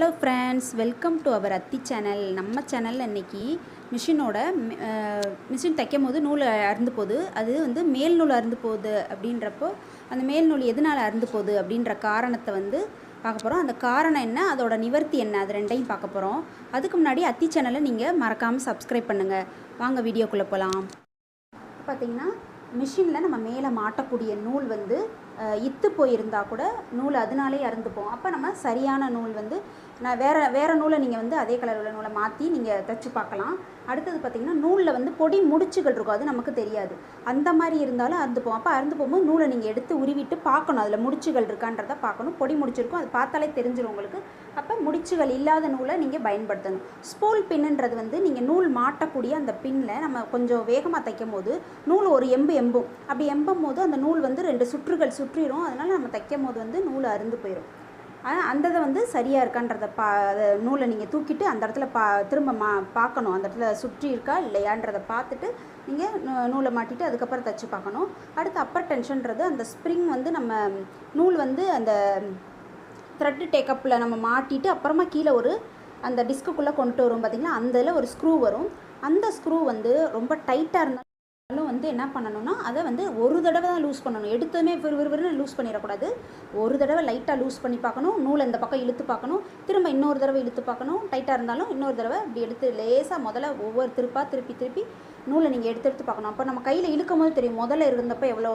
Hello friends welcome to our அத்தி channel நம்ம சேனலில் இன்றைக்கி மிஷினோட மிஷின் தைக்கும் போது நூல் அறுந்து போகுது அது வந்து மேல் நூல் அறுந்து போகுது அப்படின்றப்போ அந்த மேல் நூல் எதனால் அறுந்து போகுது அப்படின்ற காரணத்தை வந்து பார்க்க போகிறோம் அந்த காரணம் என்ன? அதோட நிவர்த்தி என்ன? அது ரெண்டையும் பார்க்க போகிறோம் அதுக்கு முன்னாடி அத்தி சேனலை நீங்கள் மறக்காமல் சப்ஸ்கிரைப் பண்ணுங்கள் வாங்க வீடியோக்குள்ளே போகலாம் பார்த்தீங்கன்னா மிஷினில் நம்ம மேலே மாட்டக்கூடிய நூல் வந்து இத்து போயிருந்தால் கூட நூல் அதனாலே அறுந்துப்போம் அப்போ நம்ம சரியான நூல் வந்து நான் வேறு வேறு நூலை நீங்கள் வந்து அதே கலர் உள்ள நூலை மாற்றி நீங்கள் தைச்சி பார்க்கலாம். அடுத்தது பார்த்திங்கன்னா நூலில் வந்து பொடி முடிச்சுகள் இருக்கும். அது நமக்கு தெரியாது. அந்த மாதிரி இருந்தாலும் அறுந்துப்போம். அப்போ அறுந்து போகும்போது நூலை நீங்கள் எடுத்து உருவிட்டு பார்க்கணும். அதில் முடிச்சுகள் இருக்கான்றதை பார்க்கணும். பொடி முடிச்சிருக்கும். அது பார்த்தாலே தெரிஞ்சிடும் உங்களுக்கு. அப்போ முடிச்சுகள் இல்லாத நூலை நீங்கள் பயன்படுத்தணும். ஸ்பூல் பின்னுன்றது வந்து நீங்கள் நூல் மாட்டக்கூடிய அந்த பின்னில் நம்ம கொஞ்சம் வேகமாக தைக்கும் போது நூல் ஒரு எம்பு எம்பும். அப்படி எம்பும் போது அந்த நூல் வந்து ரெண்டு சுற்றுகள் சுற்றிடும் அதனால் நம்ம தைக்கும் போது வந்து நூல் அறுந்து போயிடும் ஆனால் அந்த இதை வந்து சரியாக இருக்கான்றத பா அதை நூலை நீங்கள் தூக்கிட்டு அந்த இடத்துல பா திரும்ப மா பார்க்கணும். அந்த இடத்துல சுற்றி இருக்கா இல்லையான்றதை பார்த்துட்டு நீங்கள் நூ- நூலை மாட்டிட்டு அதுக்கப்புறம் தைச்சு பார்க்கணும். அடுத்து அப்பர் டென்ஷன்றது அந்த ஸ்ப்ரிங் வந்து நம்ம நூல் வந்து அந்த த்ரெட்டு டேக்கப்பில் நம்ம மாட்டிட்டு அப்புறமா கீழே ஒரு அந்த டிஸ்க்குள்ளே கொண்டு வரும் பார்த்திங்கன்னா அந்த இதில் ஒரு ஸ்க்ரூ வரும். அந்த ஸ்க்ரூ வந்து ரொம்ப டைட்டாக இருந்தால் வந்து என்ன பண்ணணும்னா அதை வந்து ஒரு தடவை தான் லூஸ் பண்ணணும். எடுத்ததுமே விறுவிறுன்னு லூஸ் பண்ணிடக்கூடாது. ஒரு தடவை லைட்டாக லூஸ் பண்ணி பார்க்கணும். நூலை இந்த பக்கம் இழுத்து பார்க்கணும். திரும்ப இன்னொரு தடவை இழுத்து பார்க்கணும். டைட்டாக இருந்தாலும் இன்னொரு தடவை இப்படி எடுத்து லேசாக முதல்ல ஒவ்வொரு திருப்பாக திருப்பி திருப்பி நூலை நீங்கள் எடுத்து எடுத்து பார்க்கணும். அப்போ நம்ம கையில் இழுக்கும் போது தெரியும் முதல்ல இருந்தப்போ எவ்வளோ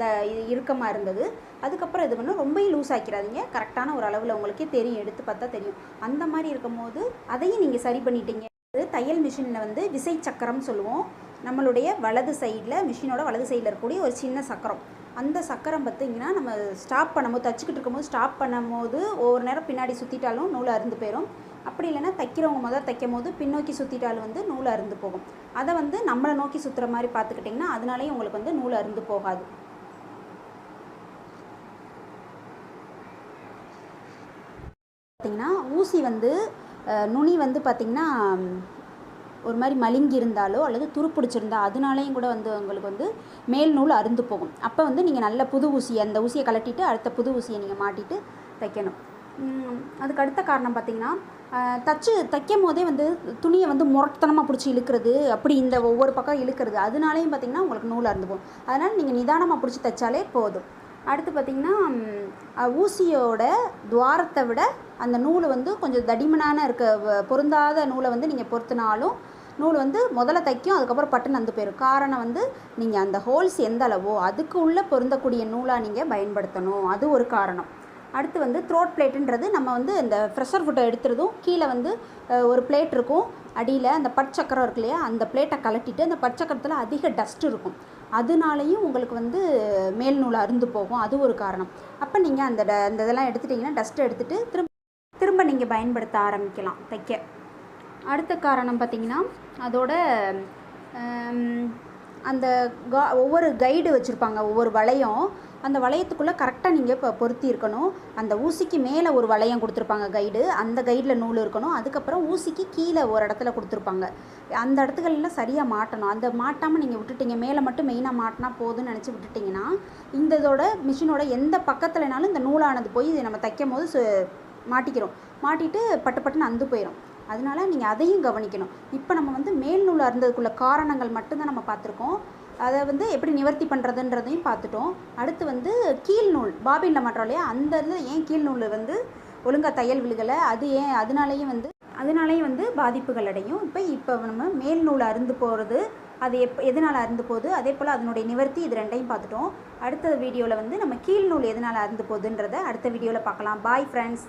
த இறுக்கமாக இருந்தது. அதுக்கப்புறம் இது பண்ணணும் ரொம்பவும் லூஸ் ஆக்கிறாதீங்க கரெக்டான ஒரு அளவில் உங்களுக்கே தெரியும். எடுத்து பார்த்தா தெரியும். அந்த மாதிரி இருக்கும்போது அதையும் நீங்கள் சரி பண்ணிட்டீங்க. தையல் மிஷினில் வந்து விசை சக்கரம் சொல்லுவோம். நம்மளுடைய வலது சைடில் மிஷினோட வலது சைடில் இருக்கக்கூடிய ஒரு சின்ன சக்கரம். அந்த சக்கரம் பார்த்தீங்கன்னா நம்ம ஸ்டாப் பண்ணும்போது தச்சுக்கிட்டு இருக்கும்போது ஸ்டாப் பண்ணும்போது ஒவ்வொரு நேரம் பின்னாடி சுற்றிட்டாலும் நூல் அறுந்து போயிடும் அப்படி இல்லைன்னா தைக்கிறவங்க முதல் தைக்கும் போது பின்னோக்கி சுற்றிட்டாலும் வந்து நூல் அருந்து போகும். அதை வந்து நம்மளை நோக்கி சுற்றுற மாதிரி பார்த்துக்கிட்டிங்கன்னா அதனாலேயும் உங்களுக்கு வந்து நூல் அறுந்து போகாது. பார்த்திங்கன்னா ஊசி வந்து நுனி வந்து பார்த்திங்கன்னா ஒரு மாதிரி மழுங்கி இருந்தாலோ அல்லது துருப்பிடிச்சிருந்தா அதனாலேயும் கூட வந்து உங்களுக்கு வந்து மேல் நூல் அருந்து போகும். அப்போ வந்து நீங்கள் நல்ல புது ஊசியை அந்த ஊசியை கலட்டிட்டு அடுத்த புது ஊசியை நீங்கள் மாட்டிட்டு தைக்கணும். அதுக்கு அடுத்த காரணம் பார்த்திங்கன்னா தச்சு தைக்கும் போதே வந்து துணியை வந்து முரட்டத்தனமாக பிடிச்சி இழுக்கிறது அப்படி இந்த ஒவ்வொரு பக்கம் இழுக்கிறது அதனாலேயும் பார்த்தீங்கன்னா உங்களுக்கு நூல் அருந்து போகும். அதனால் நீங்கள் நிதானமாக பிடிச்சி தைச்சாலே போதும். அடுத்து பார்த்திங்கன்னா ஊசியோட துவாரத்தை விட அந்த நூல் வந்து கொஞ்சம் தடிமனான இருக்க பொருந்தாத நூலை வந்து நீங்கள் பொருத்தினாலும் நூல் வந்து முதல்ல தைக்கும் அதுக்கப்புறம் பட்டு நந்து போயிடும் காரணம் வந்து நீங்கள் அந்த ஹோல்ஸ் எந்த அளவோ அதுக்கு உள்ளே பொருந்தக்கூடிய நூலாக நீங்கள் பயன்படுத்தணும். அது ஒரு காரணம். அடுத்து வந்து த்ரோட் பிளேட்டுன்றது நம்ம வந்து இந்த ப்ரெஷர் ஃபுட்டை எடுத்துறதும் கீழே வந்து ஒரு பிளேட் இருக்கும். அடியில் அந்த பற்சக்கரம் இருக்கு இல்லையா அந்த பிளேட்டை கலட்டிட்டு அந்த பற்சக்கரத்தில் அதிக டஸ்ட் இருக்கும். அதனாலையும் உங்களுக்கு வந்து மேல் நூல் அருந்து போகும். அது ஒரு காரணம். அப்போ நீங்கள் அந்த ட- அந்த இதெல்லாம் எடுத்துட்டிங்கன்னா டஸ்ட் எடுத்துகிட்டு திரும்ப திரும்ப நீங்கள் பயன்படுத்த ஆரம்பிக்கலாம் தைக்க. அடுத்த காரணம் பார்த்திங்கன்னா அதோட அந்த கா ஒவ்வொரு கைடு வச்சுருப்பாங்க ஒவ்வொரு வளையம். அந்த வளையத்துக்குள்ளே கரெக்டாக நீங்கள் இப்போ பொருத்தி இருக்கணும் அந்த ஊசிக்கு மேலே ஒரு வளையம் கொடுத்துருப்பாங்க கைடு அந்த கைடில் நூல் இருக்கணும். அதுக்கப்புறம் ஊசிக்கு கீழே ஒரு இடத்துல கொடுத்துருப்பாங்க. அந்த இடத்துகளில் சரியாக மாட்டணும். அந்த மாட்டாமல் நீங்கள் விட்டுட்டீங்க மேலே மட்டும் மெயினாக மாட்டினா போதும்னு நினச்சி விட்டுட்டிங்கன்னா இந்த இதோட மிஷினோட எந்த பக்கத்துலனாலும் இந்த நூலானது போய் நம்ம தைக்கும் போது மாட்டிக்கிறோம். மாட்டிட்டு பட்டு பட்டுன்னு அந்து போயிடும் அதனால நீங்கள் அதையும் கவனிக்கணும். இப்போ நம்ம வந்து மேல் நூல் அருந்ததுக்குள்ள காரணங்கள் மட்டும்தான் நம்ம பார்த்துருக்கோம். அதை வந்து எப்படி நிவர்த்தி பண்ணுறதுன்றதையும் பார்த்துட்டோம். அடுத்து வந்து கீழ் நூல் பாபினில் மாட்டுறோம் இல்லையா? அந்த இதில் ஏன் கீழ் நூல் வந்து ஒழுங்காக தையல் விழுகலை? அது ஏன் அதனாலேயும் வந்து அதனாலேயும் வந்து பாதிப்புகள் அடையும். இப்போ இப்போ நம்ம மேல் நூல் அருந்து போகிறது அது எப் எதனால் அருந்து போகுது? அதே போல் அதனுடைய நிவர்த்தி இது ரெண்டையும் பார்த்துட்டோம். அடுத்த வீடியோவில் வந்து நம்ம கீழ் நூல் எதனால் அருந்து போகுதுன்றதை அடுத்த வீடியோவில் பார்க்கலாம். Bye friends